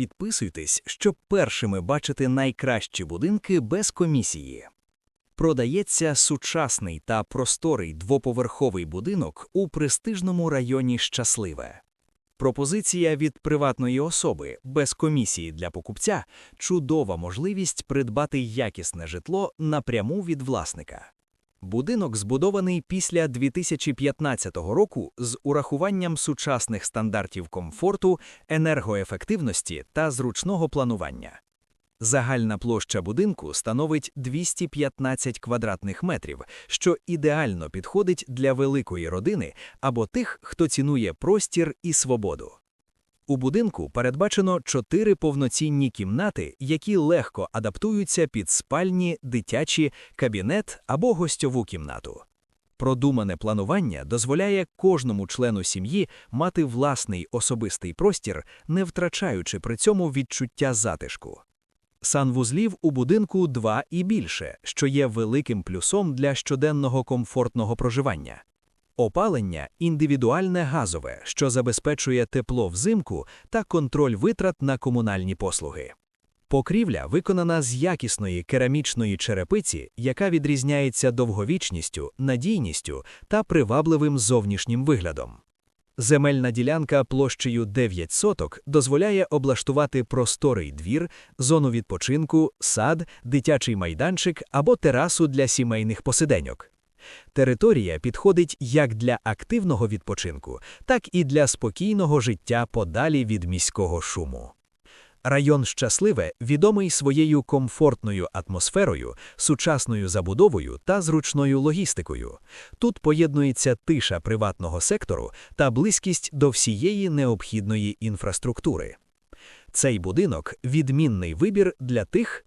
Підписуйтесь, щоб першими бачити найкращі будинки без комісії. Продається сучасний та просторий двоповерховий будинок у престижному районі Щасливе. Пропозиція від приватної особи без комісії для покупця чудова можливість придбати якісне житло напряму від власника. Будинок збудований після 2015 року з урахуванням сучасних стандартів комфорту, енергоефективності та зручного планування. Загальна площа будинку становить 215 квадратних метрів, що ідеально підходить для великої родини або тих, хто цінує простір і свободу. У будинку передбачено чотири повноцінні кімнати, які легко адаптуються під спальні, дитячі, кабінет або гостьову кімнату. Продумане планування дозволяє кожному члену сім'ї мати власний особистий простір, не втрачаючи при цьому відчуття затишку. Санвузлів у будинку два і більше, що є великим плюсом для щоденного комфортного проживання. Опалення індивідуальне газове, що забезпечує тепло взимку та контроль витрат на комунальні послуги. Покрівля виконана з якісної керамічної черепиці, яка відрізняється довговічністю, надійністю та привабливим зовнішнім виглядом. Земельна ділянка площею 9 соток дозволяє облаштувати просторий двір, зону відпочинку, сад, дитячий майданчик або терасу для сімейних посиденьок. Територія підходить як для активного відпочинку, так і для спокійного життя подалі від міського шуму. Район Щасливе відомий своєю комфортною атмосферою, сучасною забудовою та зручною логістикою. Тут поєднується тиша приватного сектору та близькість до всієї необхідної інфраструктури. Цей будинок відмінний вибір для тих,